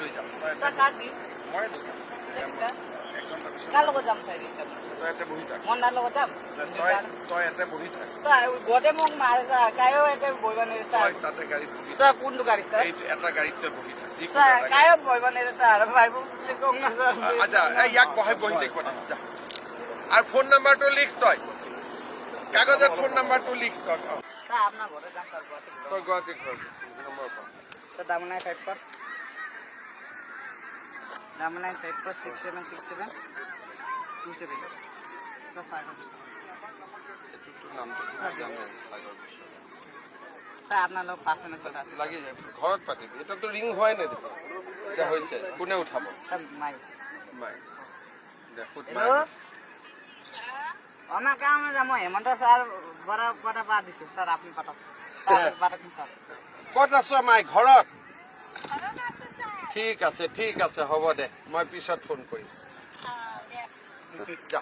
লৈ যাম ইয়াতে মই লৈ যাম পিছত কাৰ লগত যাম তই ইয়াতে বহি থাক। লগত যাম? তই তই ইয়াতে বহি থাক। তই মোক মাৰে কায়ো এতিয়া বহিব নেৰে তাতে গাড়ীত বহি কোনটো গাড়ী চা এটা গাড়ীত তই বহি থাক। কায়ো বহিব নেৰে চা আৰু ভাইব বুলি কওঁ না চা আচ্ছা ইয়াক বহাই বহি থাকিব যা। আৰু ফোন নাম্বাৰটো লিখ তই কাগজত ফোন নাম্বাৰটো লিখ তই। আপোনাৰ ঘৰতে যাম ছাৰ গুৱাহাটী তই গুৱাহাটীৰ ঘৰ নম্বৰ ক তো double nine five four double nine five four six seven six seven two seven তো। স্যার আপনার লোক কথা আছে লাগি যায় ঘৰত পাতিবি এতিয়াতো ৰিং হোৱাই নাই দেখোন। হৈছে কোনে উঠাব? Sir my. My. They hello my আমার কাম যাম হেমন্ত স্যার বড় কথা পা দিছো। স্যার আপনি পাঠাক স্যার স্যার। ক'ত আছ মাই ঘৰত। ঠিক আছে ঠিক আছে হ'ব দে। মই পিছত ফোন কৰিম। যা